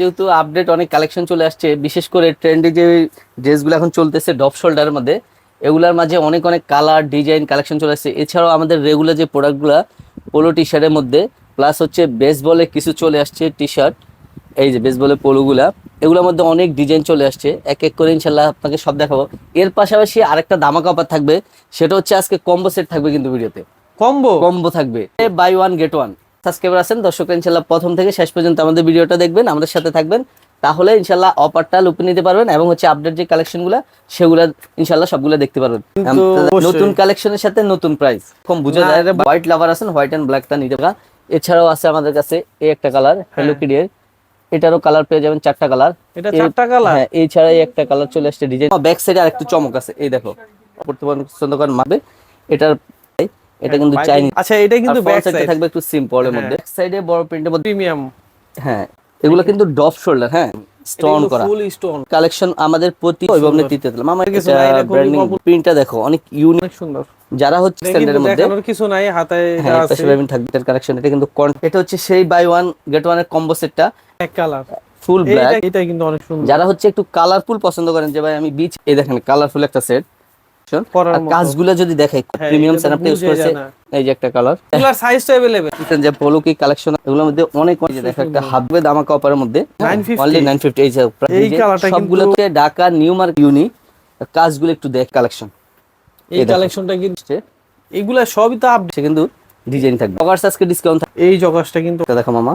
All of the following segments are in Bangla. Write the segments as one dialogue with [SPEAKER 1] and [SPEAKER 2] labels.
[SPEAKER 1] যেহেতু আপডেট অনেক কালেকশন চলে আসছে বিশেষ করে ট্রেন্ডে যে ড্রেসগুলো এখন চলতেছে ডপ শোল্ডারের মধ্যে এগুলার মাঝে অনেক অনেক কালার ডিজাইন কালেকশন চলে আসছে। এছাড়াও আমাদের রেগুলার যে প্রোডাক্টগুলো পোলো টি শার্টের মধ্যে প্লাস হচ্ছে বেসবলে কিছু চলে আসছে টি শার্ট এই যে বেসবলে পোলোগুলা এগুলোর মধ্যে অনেক ডিজাইন চলে আসছে। এক এক করে ইনশাল্লাহ আপনাকে সব দেখাবো। এর পাশাপাশি আরেকটা দামাকা অফার থাকবে সেটা হচ্ছে আজকে কম্বো সেট থাকবে কিন্তু ভিডিওতে।
[SPEAKER 2] কম্বো
[SPEAKER 1] কম্বো থাকবে। Buy one get one subscriber আছেন দর্শক ইনশাল্লাহ প্রথম থেকে শেষ পর্যন্ত আমাদের ভিডিওটা দেখবেন আমাদের সাথে থাকবেন। তাহলে ইনশাল্লাহ অফারটা লুপে নিতে পারবেন এবং হচ্ছে আপডেট যে কালেকশনগুলো সেগুলো ইনশাল্লাহ সবগুলো দেখতে পারবেন। নতুন কালেকশনের সাথে নতুন প্রাইস কম বুঝে যায় হোয়াইট লাভার আছেন হোয়াইট এন্ড ব্ল্যাকটা নিতে পারেন। এছাড়াও আছে আমাদের কাছে এই একটা কালার হ্যালো কিডিয়ের এটারও কালার পেয়ে যাবেন চারটা কালার
[SPEAKER 2] এটা চারটা কালার
[SPEAKER 1] হ্যাঁ এছাড়া এই একটা কালার চলে আসছে ডিজাইন ব্যাক সাইডে আরেকটু চমক আছে এই দেখো। বর্তমান পছন্দ করেন মাপে। এটার এটা কিন্তু চাইনিজ
[SPEAKER 2] আচ্ছা এটা কিন্তু ব্যাক
[SPEAKER 1] সাইডে থাকবে একটু সিম্পলের মধ্যে। ব্যাক সাইডে বড় প্রিন্টের মধ্যে
[SPEAKER 2] প্রিমিয়াম
[SPEAKER 1] হ্যাঁ এগুলো কিন্তু ডপ শোল্ডার হ্যাঁ স্টোন করা।
[SPEAKER 2] ফুল স্টোন
[SPEAKER 1] কালেকশন আমাদের প্রতি এবং তৃতীয় দিলাম। আমার
[SPEAKER 2] কিছু নাই, খুবই
[SPEAKER 1] ব্র্যান্ডিং প্রিন্টটা দেখো অনেক ইউনিক
[SPEAKER 2] সুন্দর।
[SPEAKER 1] যারা হচ্ছে স্ট্যান্ডার্ডের মধ্যে
[SPEAKER 2] কিছু নাই হাতায় এটা
[SPEAKER 1] হ্যাঁ
[SPEAKER 2] আছে।
[SPEAKER 1] পাশে পাবেন থাকবে কালেকশন এটা কিন্তু এটা হচ্ছে সেই বাই ওয়ান গেট ওয়ানের কম্বো সেটটা
[SPEAKER 2] এক কালার
[SPEAKER 1] ফুল ব্ল্যাক
[SPEAKER 2] এটা কিন্তু অনেক সুন্দর।
[SPEAKER 1] যারা হচ্ছে একটু কালারফুল পছন্দ করেন যে ভাই আমি বিচ এই দেখেন কালারফুল একটা সেট। কাজগুলো যদি দেখাই
[SPEAKER 2] হ্যাঁ,
[SPEAKER 1] প্রিমিয়াম
[SPEAKER 2] এটা তো
[SPEAKER 1] সেটআপটা ইউজ
[SPEAKER 2] বুঝাই
[SPEAKER 1] করেছে
[SPEAKER 2] যায় না।
[SPEAKER 1] এই যে একটা কালার
[SPEAKER 2] এগুলার সাইজ তো अवेलेबल
[SPEAKER 1] দেখেন যে পোলো কি কালেকশন এগুলোর মধ্যে অনেক অনেক দেখো একটা হাববে দামা কপারের মধ্যে
[SPEAKER 2] 950
[SPEAKER 1] অনলি 950 এই যে
[SPEAKER 2] এই কালারটা কিন্তু-
[SPEAKER 1] সবগুলো ঢাকা নিউ মার্ক ইউনি কাজগুলো একটু দেখ কালেকশন
[SPEAKER 2] এই
[SPEAKER 1] এই দেখো।
[SPEAKER 2] কালেকশনটা কিন্তু এগুলা সবই তো আপডেট
[SPEAKER 1] সে কিন্তু ডিজাইন থাকবে অগার্স আজকে ডিসকাউন্ট থাকবে
[SPEAKER 2] এই জগাসটা কিন্তু
[SPEAKER 1] দেখো মামা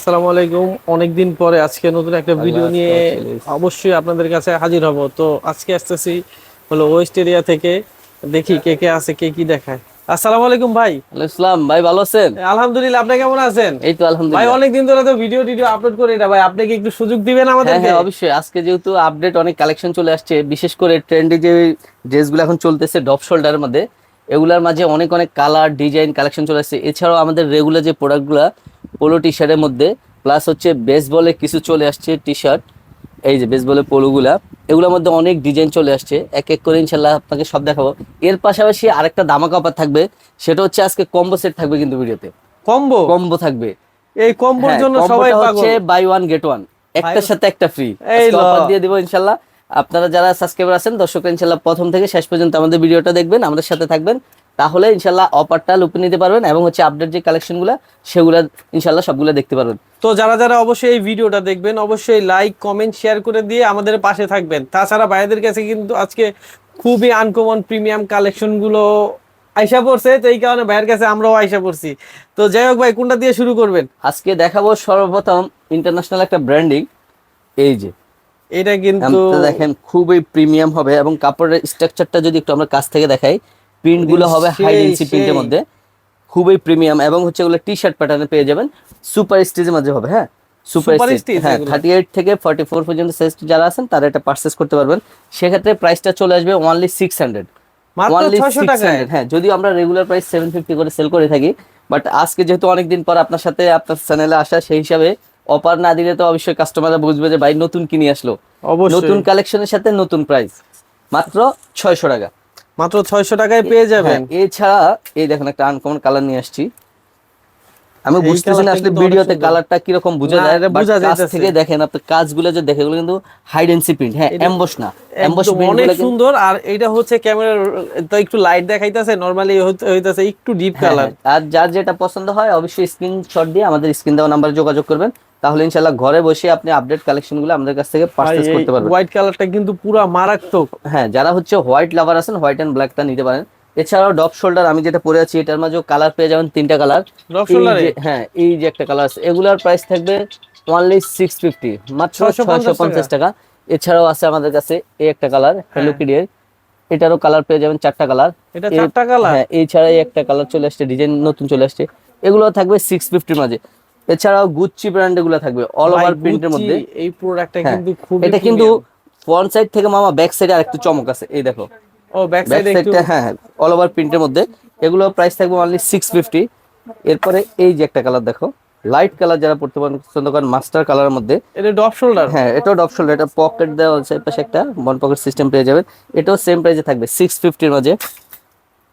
[SPEAKER 2] আসসালামু আলাইকুম। অনেকদিন পরে আজকে নতুন একটা ভিডিও নিয়ে অবশ্যই আপনাদের কাছে হাজির হব। তো আজকে আসতেছি হলো ওয়েস্ট এরিয়া থেকে। দেখি কে কে আছে কে কি দেখায়। আসসালামু আলাইকুম ভাই।
[SPEAKER 1] আসসালাম। ভাই ভালো আছেন?
[SPEAKER 2] আলহামদুলিল্লাহ আপনি কেমন আছেন?
[SPEAKER 1] এই তো
[SPEAKER 2] ভাই অনেকদিন ধরে তো ভিডিও টিডিও আপলোড করি ভাই। আপনি কি একটু সুযোগ দিবেন
[SPEAKER 1] হ্যাঁ
[SPEAKER 2] আমাদেরকে?
[SPEAKER 1] হ্যাঁ অবশ্যই। আজকে যেহেতু আপডেট অনেক কালেকশন চলে আসছে বিশেষ করে ট্রেন্ডে যে ড্রেসগুলো এখন চলতেছে ডপ শোল্ডারের মধ্যে এগুলার মাঝে অনেক অনেক কালার ডিজাইন কালেকশন চলে আসছে। এছাড়াও আমাদের রেগুলার যে প্রোডাক্টগুলো পোলো টি শার্টের মধ্যে প্লাস হচ্ছে বেসবলে কিছু চলে আসছে টি শার্ট এই যে বেসবলে পোলোগুলা এগুলোর মধ্যে অনেক ডিজাইন চলে আসছে এক এক করে ইনশাল্লাহ আপনাকে সব দেখাবো। এর পাশাপাশি আরেকটা দামাকা অফার থাকবে সেটা হচ্ছে আজকে কম্বো সেট থাকবে কিন্তু ভিডিওতে।
[SPEAKER 2] কম্বো
[SPEAKER 1] কম্বো থাকবে।
[SPEAKER 2] এই কম্বোর
[SPEAKER 1] হ্যাঁ,
[SPEAKER 2] জন্য সবাই
[SPEAKER 1] হচ্ছে বাই ওয়ান গেট ওয়ান একটার সাথে একটা ফ্রি। অফার দিয়ে দিব ইনশাল্লাহ। আপনারা যারা সাবস্ক্রাইবার আছেন দর্শক ইনশাল্লাহ প্রথম থেকে শেষ পর্যন্ত আমাদের ভিডিওটা দেখবেন আমাদের সাথে থাকবেন। তাহলে ইনশাল্লাহ অফারটা লুপে নিতে পারবেন এবং হচ্ছে আপডেট যে কালেকশনগুলো সেগুলো ইনশাল্লাহ সবগুলো দেখতে পারবেন।
[SPEAKER 2] তো যারা যারা অবশ্যই এই ভিডিওটা দেখবেন অবশ্যই লাইক কমেন্ট শেয়ার করে দিয়ে আমাদের পাশে থাকবেন। তাছাড়া ভাইদের কাছে কিন্তু আজকে খুবই আনকমন প্রিমিয়াম কালেকশনগুলো আইসা পড়ছে তো এই কারণে ভাইয়ের কাছে আমরাও আইসা পড়ছি। তো যাই হোক ভাই কোনটা দিয়ে শুরু করবেন?
[SPEAKER 1] আজকে দেখাবো সর্বপ্রথম ইন্টারন্যাশনাল একটা ব্র্যান্ডিং এই যে।
[SPEAKER 2] এটা কিন্তু
[SPEAKER 1] দেখেন খুবই প্রিমিয়াম হবে এবং কাপড়ের স্ট্রাকচারটা যদি একটু আমরা কাছ থেকে দেখাই প্রিন্টগুলো হবে হাই ডেন্সি প্রিন্টের মধ্যে। খুবই প্রিমিয়াম এবং হচ্ছে এগুলো টি শার্ট প্যাটার্নে পেয়ে যাবেন। সুপার স্টিচের মধ্যে হবে হ্যাঁ? সুপার স্টিচ হ্যাঁ থার্টি এইট থেকে ফর্টি ফোর পর্যন্ত সাইজ যারা আছেন তারা এটা পারচেস করতে পারবেন। সেক্ষেত্রে প্রাইসটা চলে আসবে ওনলি সিক্স হান্ড্রেড
[SPEAKER 2] মাত্র 600 টাকায়।
[SPEAKER 1] হ্যাঁ যদিও আমরা রেগুলার প্রাইস সেভেন ফিফটি করে সেল করে থাকি বাট আজকে যেহেতু অনেকদিন পর আপনার সাথে আপনার চ্যানেলে আসা সেই হিসাবে অফার না দিলে তো অবশ্যই কাস্টমাররা বুঝবে যে ভাই নতুন কিনে আসলো। নতুন কালেকশনের সাথে নতুন প্রাইস মাত্র ছয়শো টাকা।
[SPEAKER 2] মাত্র ছয়শো টাকায় পেয়ে যাবেন।
[SPEAKER 1] হ্যাঁ, এছাড়া এই দেখেন একটা আনকমন কালার নিয়ে আসছি। আমি
[SPEAKER 2] এই
[SPEAKER 1] বুঝতেছি না আসলে ভিডিওতে। কালারটা কীরকম বোঝা
[SPEAKER 2] না,
[SPEAKER 1] যায়
[SPEAKER 2] বোঝা
[SPEAKER 1] কাছ থেকে দেখেন আপনি কাজগুলো যে দেখে এগুলো কিন্তু হাইডেন্সি প্রিন্ট হ্যাঁ এমবস না এমবস প্রিন্ট
[SPEAKER 2] অনেক সুন্দর আর এটা হচ্ছে ক্যামেরার তো একটু লাইট দেখাইতেছে নরমালি হইতাছে একটু ডিপ কালার
[SPEAKER 1] আর যার যেটা পছন্দ হয় অবশ্যই স্ক্রিনশট দিয়ে আমাদের স্ক্রিন দেওয়া নাম্বারে যোগাযোগ করবেন। তাহলে ইনশাআল্লাহ ঘরে বসে আপনি আপডেট কালেকশনগুলো আমাদের কাছ থেকে পারচেজ করতে পারবেন।
[SPEAKER 2] হোয়াইট কালারটা কিন্তু পুরা মারাত্মক।
[SPEAKER 1] হ্যাঁ যারা হচ্ছে হোয়াইট লাভার আছেন হোয়াইট এন্ড ব্ল্যাকটা নিতে পারেন। এছাড়াও ডপ শোল্ডার আমি যেটা পরে আছি এটার মাঝেও কালার পেয়ে যাবেন তিনটা কালার হ্যাঁ এই যে একটা কালার আছে। এগুলার প্রাইস থাকবে অনলি সিক্স ফিফটি মাত্র
[SPEAKER 2] 650
[SPEAKER 1] ছয়শো পঞ্চাশ টাকা। এছাড়াও আছে আমাদের কাছে এই একটা কালার হ্যালো কিডিয়ের এটারও কালার পেয়ে যাবেন চারটা কালার
[SPEAKER 2] এটা চারটা কালার
[SPEAKER 1] হ্যাঁ এছাড়া এই একটা কালার চলে আসছে ডিজাইন নতুন চলে আসছে। এগুলো থাকবে সিক্স ফিফটির মাঝে। এছাড়াও গুচ্ছি ব্র্যান্ড এগুলো থাকবে অল ওভার প্রিন্টের মধ্যে।
[SPEAKER 2] এই প্রোডাক্টটা
[SPEAKER 1] হ্যাঁ,
[SPEAKER 2] কিন্তু খুব
[SPEAKER 1] এটা কিন্তু ফ্রন্ট সাইড থেকে মামা ব্যাক সাইডে আরেকটু চমক আছে এই দেখো।
[SPEAKER 2] ও ব্যাক সাইডে একটু
[SPEAKER 1] হ্যাঁ অল ওভার প্রিন্টের মধ্যে। এগুলো প্রাইস থাকবে অনলি সিক্স ফিফটি এরপরে এই যে একটা কালার দেখো লাইট কালার যারা পড়তে পছন্দ করেন মাস্টার কালারের মধ্যে।
[SPEAKER 2] এটা ডপ শোল্ডার
[SPEAKER 1] হ্যাঁ এটাও ডপ শোল্ডার এটা পকেট দেওয়া আছে পাশে একটা বন পকেট সিস্টেম পেয়ে যাবেন। এটাও সেম প্রাইসে থাকবে সিক্স ফিফটির মাঝে।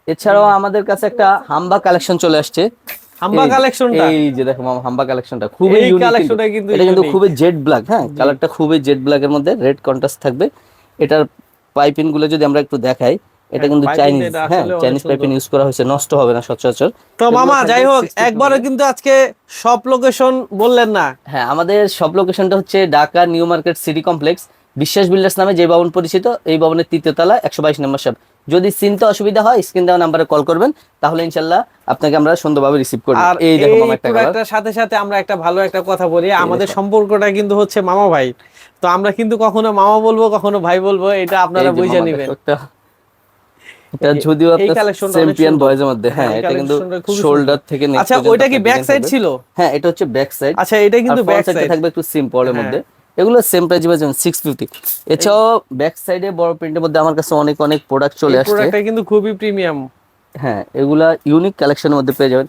[SPEAKER 1] এছাড়াও আমাদের কাছে একটা হাম্বা কালেকশন চলে আসছে।
[SPEAKER 2] হাম্বা কালেকশনটা
[SPEAKER 1] এই যে দেখো মামা হাম্বা কালেকশনটা খুবই ইউনিক
[SPEAKER 2] কালেকশনটা কিন্তু।
[SPEAKER 1] এটা কিন্তু খুবই জেড ব্ল্যাক হ্যাঁ? কালারটা খুবই জেড ব্ল্যাক এর মধ্যে রেড কন্ট্রাস্ট থাকবে। এটার পাইপিংগুলো যদি আমরা একটু দেখাই এটা
[SPEAKER 2] হ্যাঁ,
[SPEAKER 1] কিন্তু চাইনিজ হ্যাঁ চাইনিজ পাইপিং ইউজ করা হয়েছে নষ্ট হবে না সচরাচর।
[SPEAKER 2] তো মামা যাই হোক
[SPEAKER 1] 60
[SPEAKER 2] একবারও কিন্তু আজকে সব লোকেশন বললেন না।
[SPEAKER 1] হ্যাঁ আমাদের সব লোকেশনটা হচ্ছে Dhaka new market city complex Biswas builders নামে যে ভবন পরিচিত এই ভবনের তৃতীয় তলা একশো বাইশ নম্বর সব যদি চিনতে অসুবিধা হয় স্ক্রিন দেওয়া নাম্বারে কল করবেন তাহলে ইনশাল্লাহ আপনাকে আমরা সুন্দরভাবে রিসিভ করব।
[SPEAKER 2] আর
[SPEAKER 1] এই দেখো মামা একটা কালার
[SPEAKER 2] সাথে সাথে আমরা একটা ভালো একটা কথা বলি আমাদের সম্পর্কটা কিন্তু হচ্ছে মামা ভাই। তো আমরা কিন্তু কখনো মামা বলব কখনো ভাই বলব এটা আপনারা বুঝে নেবেন।
[SPEAKER 1] এটা যদিও চ্যাম্পিয়ন মধ্যে হ্যাঁ এটা কিন্তু শোল্ডার থেকে
[SPEAKER 2] আচ্ছা ওইটা কি ব্যাক সাইড ছিল?
[SPEAKER 1] হ্যাঁ এটা হচ্ছে ব্যাক সাইড
[SPEAKER 2] আচ্ছা এটা কিন্তু ব্যাক
[SPEAKER 1] সাইডে থাকবে একটু সিম্পলের
[SPEAKER 2] হ্যাঁ।
[SPEAKER 1] মধ্যে। এগুলো সেম প্রাইস পাবেন 650 এছাড়াও ব্যাক সাইডে বড় প্রিন্টের মধ্যে আমার কাছে অনেক অনেক প্রোডাক্ট চলে আসছে।
[SPEAKER 2] প্রোডাক্টটা কিন্তু খুবই প্রিমিয়াম
[SPEAKER 1] হ্যাঁ এগুলা ইউনিক কালেকশনের মধ্যে পেয়ে যাবেন।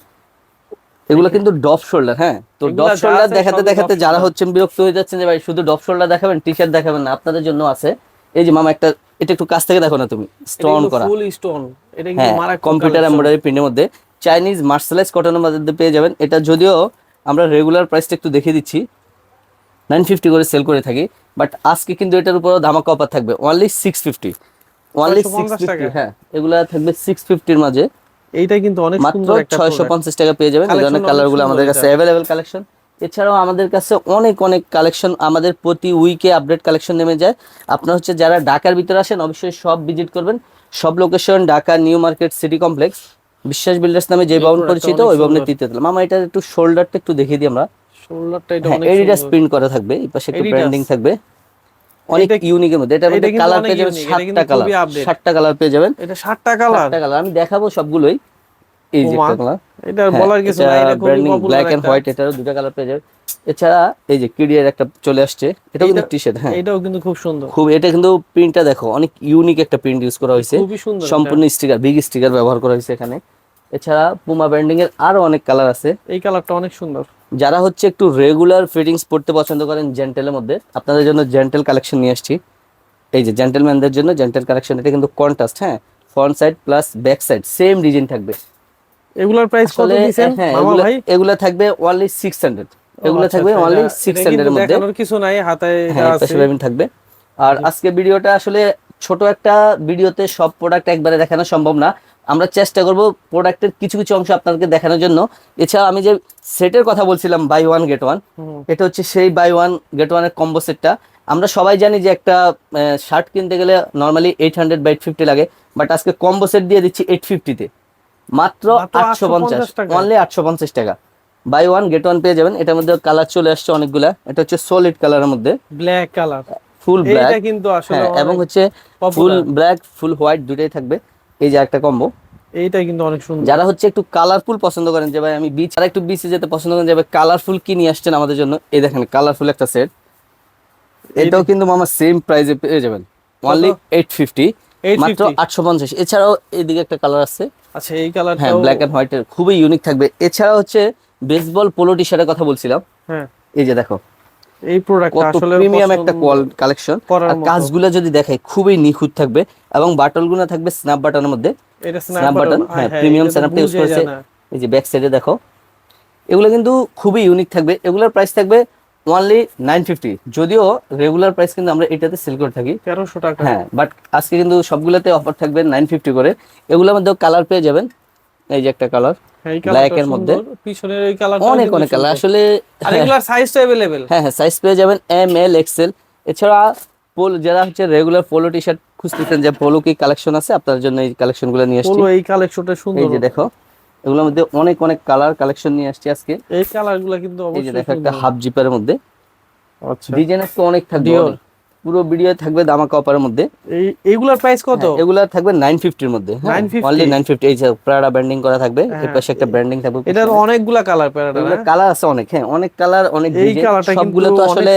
[SPEAKER 1] এগুলো কিন্তু ডপ শোল্ডার হ্যাঁ? তো ডপ শোল্ডার দেখাতে দেখাতে যারা হচ্ছেন বিরক্ত হয়ে যাচ্ছেন যে ভাই শুধু ডপ শোল্ডার দেখাবেন টি শার্ট দেখাবেন না আপনাদের জন্য আছে। এই যে মামা একটা এটা একটু কাছ থেকে দেখো না তুমি স্টোন করা।
[SPEAKER 2] ফুল স্টোন এটা কিন্তু মারাত্মক
[SPEAKER 1] কম্পিউটার। এমব্রয়ডারি প্রিন্টের মধ্যে। চাইনিজ মার্শালাইজ কটনের মধ্যে পেয়ে যাবেন। এটা যদিও আমরা রেগুলার প্রাইসটা একটু দেখিয়ে দিচ্ছি। নাইন ফিফটি করে সেল করে থাকি বাট আজকে কিন্তু এটার উপরও ধামাকা অফার থাকবে only six fifty
[SPEAKER 2] only
[SPEAKER 1] six
[SPEAKER 2] fifty
[SPEAKER 1] হ্যাঁ এগুলা থাকবে সিক্স ফিফটির মাঝে।
[SPEAKER 2] এইটা কিন্তু অনেক
[SPEAKER 1] মাত্র ছয়শো পঞ্চাশ টাকা পেয়ে যাবেন এই ধরনের কালারগুলো আমাদের কাছে অ্যাভেলেবেল কালেকশন এছাড়াও আমাদের কাছে অনেক অনেক কালেকশন আমাদের প্রতি উইকে আপডেট কালেকশন নেমে যায়। আপনার হচ্ছে যারা ঢাকার ভিতরে আসেন অবশ্যই সব ভিজিট করবেন। সব location Dhaka new market city complex Biswas builders নামে যে ভবন পরিচিত ওই ভবনের। তৃতীয় তলা। মামা এটা একটু শোল্ডারটা একটু দেখিয়ে দিই আমরা।
[SPEAKER 2] শোল্ডারটা এটা
[SPEAKER 1] হ্যাঁ
[SPEAKER 2] অনেক
[SPEAKER 1] এডিডাস প্রিন্ট করা থাকবে এই পাশে একটু ব্র্যান্ডিং থাকবে। অনেক
[SPEAKER 2] এটা-
[SPEAKER 1] ইউনিকের মধ্যে।
[SPEAKER 2] এটা
[SPEAKER 1] মধ্যে কালার পেয়ে যাবেন কালার কালার পেয়ে যাবেন।
[SPEAKER 2] এটা 60টা কালার
[SPEAKER 1] কালার আমি দেখাবো সবগুলোই। এই যে কালার
[SPEAKER 2] এটা বলার কিছু নাই এটা
[SPEAKER 1] ব্র্যান্ডিং ব্ল্যাক এন্ড হোয়াইট এটারও দুটো কালার পেয়ে যাবে এছাড়া এই যে কিডিয়ার একটা চলে আসছে এটা কিন্তু টি শার্ট হ্যাঁ।
[SPEAKER 2] এটাও কিন্তু খুব সুন্দর।
[SPEAKER 1] খুব এটা কিন্তু প্রিন্টটা দেখো অনেক ইউনিক একটা প্রিন্ট ইউজ করা হয়েছে। সম্পূর্ণ স্টিকার বিগ স্টিকার ব্যবহার করা হয়েছে এখানে। এছাড়া পুমা ব্র্যান্ডিং এর আরও অনেক কালার আছে।
[SPEAKER 2] এই কালারটা অনেক সুন্দর।
[SPEAKER 1] যারা হচ্ছে একটু রেগুলার ফিটিংস পড়তে পছন্দ করেন জেন্টেলের মধ্যে আপনাদের জন্য জেন্টেল কালেকশন নিয়ে আসছি। এই যে জেন্টেলম্যানদের জন্য জেন্টেল কালেকশন এটা কিন্তু কন্ট্রাস্ট হ্যাঁ? Front side plus back side same design থাকবে।
[SPEAKER 2] এগুলোর প্রাইস কত দিবেন
[SPEAKER 1] হ্যাঁ
[SPEAKER 2] মামা
[SPEAKER 1] এগুলা-
[SPEAKER 2] ভাই?
[SPEAKER 1] এগুলা থাকবে অনলি সিক্স হান্ড্রেড এগুলো
[SPEAKER 2] আচ্ছা,
[SPEAKER 1] থাকবে
[SPEAKER 2] আচ্ছা,
[SPEAKER 1] অনলি
[SPEAKER 2] এটা
[SPEAKER 1] হান্ড্রেড
[SPEAKER 2] কিন্তু
[SPEAKER 1] এর মধ্যে।
[SPEAKER 2] দেখানোর কিছু নাই হাতে
[SPEAKER 1] হ্যাঁ থাকবে। আর আজকে ভিডিওটা আসলে ছোট একটা ভিডিওতে সব প্রোডাক্ট একবারে দেখানো সম্ভব না। আমরা চেষ্টা করব প্রোডাক্টের কিছু কিছু অংশ আপনাদেরকে দেখানোর জন্য। এছাড়া আমি যে সেটের কথা বলছিলাম বাই ওয়ান গেট ওয়ান এটা হচ্ছে সেই বাই ওয়ান গেট ওয়ানের কম্বো সেটটা আমরা সবাই জানি যে একটা শার্ট কিনতে গেলে normally eight hundred by fifty লাগে বাট আজকে কম্বো সেট দিয়ে দিচ্ছি এইট ফিফটিতে মাত্র আটশো পঞ্চাশ
[SPEAKER 2] 850
[SPEAKER 1] অনলি আটশো পঞ্চাশ টাকা। বাই ওয়ান গেট ওয়ান পেয়ে যাবেন। এটার মধ্যে কালার চলে আসছে অনেকগুলা। এটা হচ্ছে সলিড কালারের মধ্যে।
[SPEAKER 2] ব্ল্যাক কালার
[SPEAKER 1] ফুল ব্ল্যাক
[SPEAKER 2] কিন্তু আসলে
[SPEAKER 1] হ্যাঁ এবং হচ্ছে ফুল ব্ল্যাক ফুল হোয়াইট দুটাই থাকবে। এই যে একটা কম্বো
[SPEAKER 2] এইটা কিন্তু অনেক সুন্দর।
[SPEAKER 1] যারা হচ্ছে একটু কালারফুল পছন্দ করেন যে ভাই আমি বিচ আর একটু বিচে যেতে পছন্দ করেন যে ভাই কালারফুল কি নিয়ে আসছেন আমাদের জন্য? এই দেখেন কালারফুল একটা সেট এটাও কিন্তু মামা সেম প্রাইসে পেয়ে যাবেন অনলি এইট ফিফটি
[SPEAKER 2] 850
[SPEAKER 1] মাত্র আটশো পঞ্চাশ। এছাড়াও এদিকে একটা কালার আছে।
[SPEAKER 2] আচ্ছা এই কালারটা
[SPEAKER 1] হ্যাঁ ব্ল্যাক এন্ড হোয়াইটের খুবই ইউনিক থাকবে। এছাড়া হচ্ছে বেসবল পোলো টি শার্টের কথা বলছিলাম।
[SPEAKER 2] হ্যাঁ।
[SPEAKER 1] এই যে দেখো
[SPEAKER 2] এই প্রোডাক্টটা
[SPEAKER 1] কত
[SPEAKER 2] আসলে
[SPEAKER 1] প্রিমিয়াম একটা কালেকশন আর কাজগুলো যদি দেখাই খুবই নিখুঁত থাকবে এবং বাটলগুলো থাকবে স্ন্যাপ বাটনের মধ্যে।
[SPEAKER 2] এটা
[SPEAKER 1] স্ন্যাপ বাটন হ্যাঁ প্রিমিয়াম সেটআপটা ইউজ করেছে। এই যে ব্যাক সাইডে দেখো এগুলো কিন্তু খুবই ইউনিক থাকবে। এগুলোর প্রাইস থাকবে অনলি নাইন ফিফটি যদিও রেগুলার প্রাইস কিন্তু আমরা এটাতে সেল করে থাকি।
[SPEAKER 2] তেরোশো টাকা।
[SPEAKER 1] হ্যাঁ বাট আজকে কিন্তু সবগুলোতে অফার থাকবে নাইন ফিফটি করে। এগুলোর মধ্যেও কালার পেয়ে যাবেন। এই যে একটা কালার
[SPEAKER 2] হ্যাঁ, এই
[SPEAKER 1] black
[SPEAKER 2] কালারটা
[SPEAKER 1] এর মধ্যে।
[SPEAKER 2] সুন্দর। পিছনের এই কালারটা
[SPEAKER 1] অনেক অনেক কালার আসলে
[SPEAKER 2] আর এগুলার সাইজ তো अवेलेबल
[SPEAKER 1] হ্যাঁ হ্যাঁ সাইজ পেয়ে যাবেন এম এল এক্সেল এছাড়া পোল যারা হচ্ছে রেগুলার পোলো টি শার্ট খুঁজতেছেন যে পোলো কি কালেকশন আছে আপনার জন্য এই কালেকশনগুলো নিয়ে আসছি
[SPEAKER 2] পোলো এই কালেকশনটা সুন্দর
[SPEAKER 1] এই যে দেখো এগুলোর মধ্যে অনেক অনেক কালার কালেকশন নিয়ে আসছি আজকে
[SPEAKER 2] এই কালারগুলো কিন্তু
[SPEAKER 1] এই যে
[SPEAKER 2] অবশ্যই
[SPEAKER 1] দেখো একটা
[SPEAKER 2] সুন্দর।
[SPEAKER 1] হাফ জিপার মধ্যে
[SPEAKER 2] আচ্ছা
[SPEAKER 1] ডিজাইন তো অনেক থাকবে
[SPEAKER 2] Dior।
[SPEAKER 1] অনেক। পুরো ভিডিও থাকবে দামাকা অপারের মধ্যে।
[SPEAKER 2] এই এইগুলার প্রাইস কত?
[SPEAKER 1] হ্যাঁ, এগুলা থাকবে 950 এর মধ্যে
[SPEAKER 2] 950
[SPEAKER 1] অনলি নাইন ফিফটি এই যে প্রাডা ব্র্যান্ডিং করা থাকবে এর
[SPEAKER 2] হ্যাঁ,
[SPEAKER 1] পাশে একটা ব্র্যান্ডিং থাকবে
[SPEAKER 2] এটার অনেকগুলা কালার প্রাড়া?
[SPEAKER 1] কালার আছে অনেক হ্যাঁ অনেক কালার অনেক ডিজাইন সবগুলো তো আসলে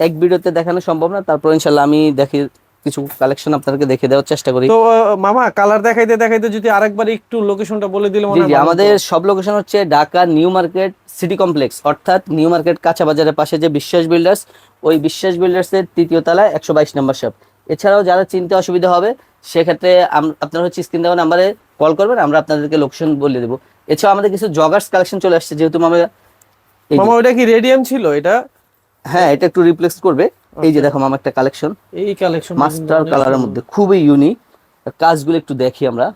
[SPEAKER 1] এক ভিডিওতে দেখানো সম্ভব না তারপর ইনশাআল্লাহ আমি দেখি কিছু কালেকশন আপনাদেরকে দেখে দেওয়ার চেষ্টা করি।
[SPEAKER 2] তো মামা কালার দেখাইতে দেখাইতে যদি আরেকবার একটু লোকেশনটা বলে দিলে মনে
[SPEAKER 1] জি আমাদের সব লোকেশন হচ্ছে Dhaka new market city complex. অর্থাৎ নিউ মার্কেট কাঁচা বাজারের পাশে যে বিশ্বাস বিল্ডার্স ওই বিশ্বাস বিল্ডার্স এর তৃতীয় তলায় একশো বাইশ নম্বর শপ এছাড়াও যারা চিনতে অসুবিধা হবে সেক্ষেত্রে আপনারা হচ্ছে স্ক্রিন দেওয়া নাম্বারে কল করবেন আমরা আপনাদেরকে লোকেশন বলে দেবো। এছাড়াও আমাদের কিছু জগার্স কালেকশন চলে আসছে যেহেতু আমরা
[SPEAKER 2] মামা ওটা কি রেডিয়াম ছিল এটা?
[SPEAKER 1] হ্যাঁ এটা একটু রিপ্লেস করবে। এই যে দেখো আমার একটা কালেকশন
[SPEAKER 2] এই কালেকশন
[SPEAKER 1] মাস্টার কালারের মধ্যে খুবই ইউনিক কাজগুলো একটু দেখি আমরা।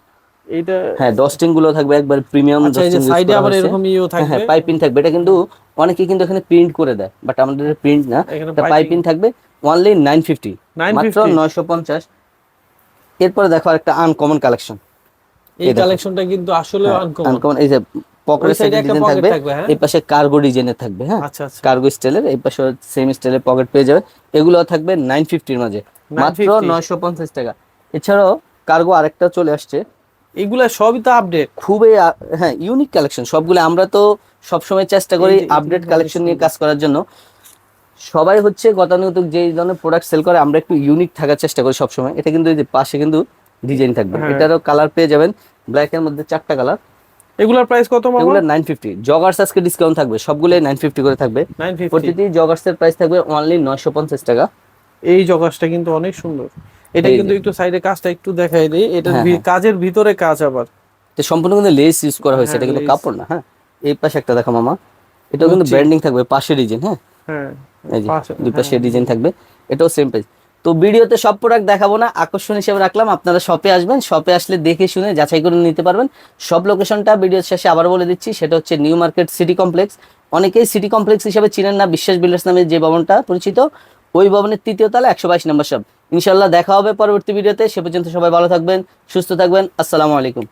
[SPEAKER 2] এটা
[SPEAKER 1] হ্যাঁ ডস্টিংগুলো থাকবে একবার প্রিমিয়াম
[SPEAKER 2] এই সাইডে আবার এরকম ইও থাকবে
[SPEAKER 1] হ্যাঁ
[SPEAKER 2] থাকবে?
[SPEAKER 1] পাইপিং থাকবে। এটা কিন্তু অনেকে কিন্তু এখানে প্রিন্ট করে দেয় বাট আমাদের প্রিন্ট না। এটা পাইপিং থাকবে। অনলি নাইন ফিফটি
[SPEAKER 2] 950
[SPEAKER 1] মাত্র নয়শো পঞ্চাশ। এরপরে দেখো একটা আনকমন কালেকশন
[SPEAKER 2] এই কালেকশনটা কিন্তু আসলে আনকমন
[SPEAKER 1] আনকমন এই যে পকেট
[SPEAKER 2] ওই side এ একটা
[SPEAKER 1] ডিজাইন থাকবে
[SPEAKER 2] হ্যাঁ?
[SPEAKER 1] এই পাশে কার্গো ডিজাইনের থাকবে হ্যাঁ?
[SPEAKER 2] আচ্ছা আচ্ছা।
[SPEAKER 1] কার্গো স্টাইলের এই পাশে সেম স্টাইলের পকেট পেয়ে যাবে এগুলো থাকবে নাইন ফিফটির মাঝে মাত্র
[SPEAKER 2] 950
[SPEAKER 1] নয়শো পঞ্চাশ টাকা। এছাড়াও কার্গো আরেকটা চলে আসছে।
[SPEAKER 2] এগুলা সবই তো আপডেট
[SPEAKER 1] খুবই হ্যাঁ ইউনিক কালেকশন সবগুলো আমরা তো সবসময় চেষ্টা করি আপডেট কালেকশন নিয়ে কাজ করার জন্য। সবাই হচ্ছে গতানুগতিক যে ধরনের প্রোডাক্ট সেল করে আমরা একটু ইউনিক থাকার চেষ্টা করি সবসময়। এটা কিন্তু এই যে পাশে কিন্তু ডিজাইন থাকবে।
[SPEAKER 2] হ্যাঁ।
[SPEAKER 1] এটারও কালার পেয়ে যাবেন। ব্ল্যাক এর মধ্যে চারটা কালার
[SPEAKER 2] এগুলার প্রাইস কত মামা?
[SPEAKER 1] এগুলো নাইন ফিফটি জগার্স আজকে ডিসকাউন্ট থাকবে সবগুলো নাইন ফিফটি করে থাকবে।
[SPEAKER 2] 950
[SPEAKER 1] প্রতিটি জগার্স এর প্রাইস থাকবে অনলি নয়শো পঞ্চাশ টাকা।
[SPEAKER 2] এই জগাসটা কিন্তু অনেক সুন্দর। এটা কিন্তু একটু সাইডে কাজটা একটু দেখাই দেই। এটা
[SPEAKER 1] হ্যাঁ,
[SPEAKER 2] কাজের ভিতরে কাজ আবার।
[SPEAKER 1] এটা সম্পূর্ণ কিন্তু লেস ইউজ করা হয়েছে
[SPEAKER 2] হ্যাঁ,
[SPEAKER 1] এটা কিন্তু কাপড় না হ্যাঁ? এই পাশে একটা দেখো মামা। এটাও কিন্তু ব্র্যান্ডিং থাকবে পাশে ডিজাইন হ্যাঁ?
[SPEAKER 2] হ্যাঁ
[SPEAKER 1] এই যে দুই পাশে ডিজাইন থাকবে। এটাও সেম প্রাইস তো ভিডিওতে সব প্রোডাক্ট দেখাবো না, আকর্ষণ হিসেবে রাখলাম, আপনারা শপে আসবেন শপে আসলে দেখে শুনে যাচাই করে নিতে পারবেন। সব লোকেশনটা ভিডিওর শেষে আবার বলে দিচ্ছি, সেটা হচ্ছে নিউ মার্কেট সিটি কমপ্লেক্স অনেকেই সিটি কমপ্লেক্স হিসেবে চিনেন না, বিশ্বাস বিল্ডার্স নামে যে ভবনটা পরিচিত, ওই ভবনের তৃতীয় তলা একশো বাইশ নম্বর সব ইনশাল্লাহ দেখা হবে পরবর্তী ভিডিওতে সে পর্যন্ত সবাই ভালো থাকবেন, সুস্থ থাকবেন, আসসালামু আলাইকুম।